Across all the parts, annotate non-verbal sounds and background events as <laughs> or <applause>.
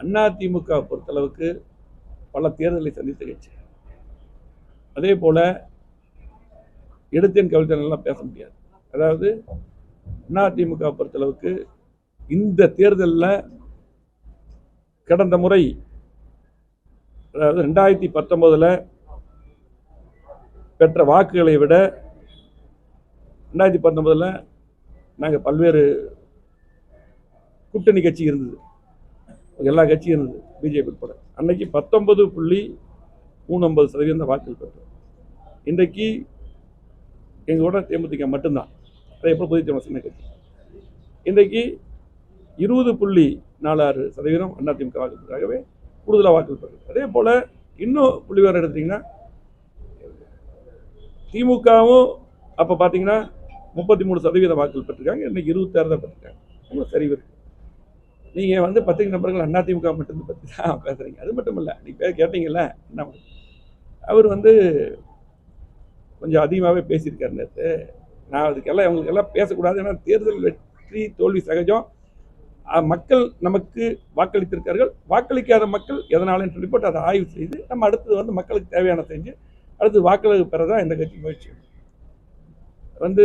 அண்ணா திமுக பொறுத்தளவுக்கு பல தேர்தலை சந்தித்த கட்சி. அதே போல எடுத்தேன் கவிழ்த்தேன்லாம் பேச முடியாது. அதாவது அண்ணா திமுக பொறுத்தளவுக்கு இந்த தேர்தலில் கடந்த முறை அதாவது ரெண்டாயிரத்தி பத்தொம்போதில் பெற்ற வாக்குகளை விட ரெண்டாயிரத்தி பத்தொம்போதில் நாங்கள் பல்வேறு கூட்டணி கட்சி இருந்தது. எல்லா கட்சியும் இருந்தது பிஜேபி உட்பட அன்னைக்கு பத்தொன்பது புள்ளி மூணு சதவீதம் வாக்குகள் பெற்றோம் இன்றைக்கு எங்களோட தேமுதிக மட்டும்தான். அதே போல் புதிய சின்ன கட்சி? இன்றைக்கு இருபது புள்ளி நாலாறு சதவீதம் அதிமுக வாக்குகளுக்காகவே கூடுதலாக வாக்குகள் பெறுது. அதே போல் இன்னும் புள்ளி வேறு எடுத்தீங்கன்னா திமுகவும் அப்போ பார்த்தீங்கன்னா முப்பத்தி மூணு சதவீத வாக்குகள் பெற்றிருக்காங்க. இன்னைக்கு இருபத்தாறு தான் பெற்றிருக்காங்க. ரொம்ப சரிவு இருக்கு நீங்கள் வந்து பத்திரிகை நபர்கள் அதிமுக மட்டும் பற்றி தான் <laughs> பேசுகிறீங்க அது மட்டும் இல்லை நீங்கள் பேர் கேட்டீங்கல்ல என்ன அவர் வந்து கொஞ்சம் அதிகமாகவே பேசியிருக்காரு நேற்று நான் அதுக்கெல்லாம் அவங்களுக்கு எல்லாம் பேசக்கூடாது. ஏன்னா தேர்தல் வெற்றி தோல்வி சகஜம். மக்கள் நமக்கு வாக்களித்திருக்கார்கள் வாக்களிக்காத மக்கள் எதனாலும் சொல்லி போட்டு அதை ஆய்வு செய்து நம்ம அடுத்தது வந்து மக்களுக்கு தேவையான செஞ்சு அடுத்து வாக்களிப்பு பெற தான் இந்த கட்சி முயற்சி. வந்து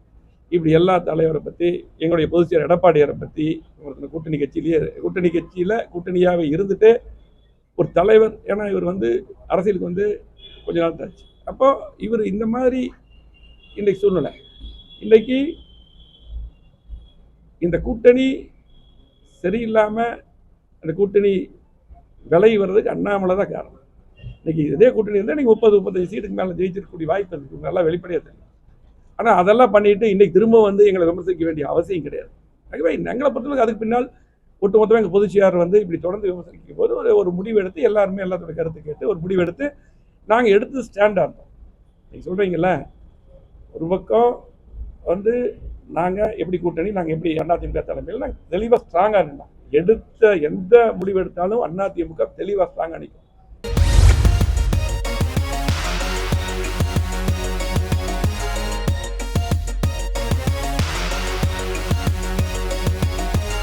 இப்படி எல்லா தலைவரை பற்றி எங்களுடைய பொதுச்செயலர் எடப்பாடியாரை பற்றி ஒருத்தர் கூட்டணி கட்சியிலேயே கூட்டணி கட்சியில் கூட்டணியாகவே இருந்துட்டு ஒரு தலைவர் ஏன்னா இவர் வந்து அரசியலுக்கு வந்து கொஞ்ச நாள் தாச்சு அப்போ இவர் இந்த மாதிரி இன்றைக்கு சூழ்நிலை. இன்றைக்கி இந்த கூட்டணி சரியில்லாமல் அந்த கூட்டணி விலை வர்றதுக்கு அண்ணாமலை தான் காரணம். இன்னைக்கு இதே கூட்டணி இருந்தால் நீங்கள் முப்பது முப்பத்தஞ்சு சீட்டுக்கு மேலே ஜெயிச்சிருக்கக்கூடிய வாய்ப்பு இருக்குது நல்லா வெளிப்படையாக தெரியும். ஆனால் அதெல்லாம் பண்ணிட்டு இன்னைக்கு திரும்ப வந்து எங்களை விமர்சிக்க வேண்டிய அவசியம் கிடையாது. ஆகவே எங்களை பொறுத்தவரைக்கும் அதுக்கு பின்னால் ஒட்டுமொத்தமாக எங்கள் பொதுச்சியார் வந்து இப்படி தொடர்ந்து விமர்சிக்கும் போது ஒரு ஒரு முடிவு எடுத்து எல்லாருமே எல்லாத்தோட கருத்து கேட்டு ஒரு முடிவு எடுத்து நாங்கள் எடுத்து ஸ்டாண்டாக இருந்தோம் நீங்கள் சொல்கிறீங்கள ஒரு பக்கம் வந்து நாங்கள் எப்படி கூட்டணி நாங்கள் எப்படி அதிமுக தலைமையில் நாங்கள் தெளிவாக ஸ்ட்ராங்காக இருந்தோம் எடுத்த எந்த முடிவு எடுத்தாலும் அதிமுக தெளிவாக ஸ்ட்ராங்காக நிற்கும்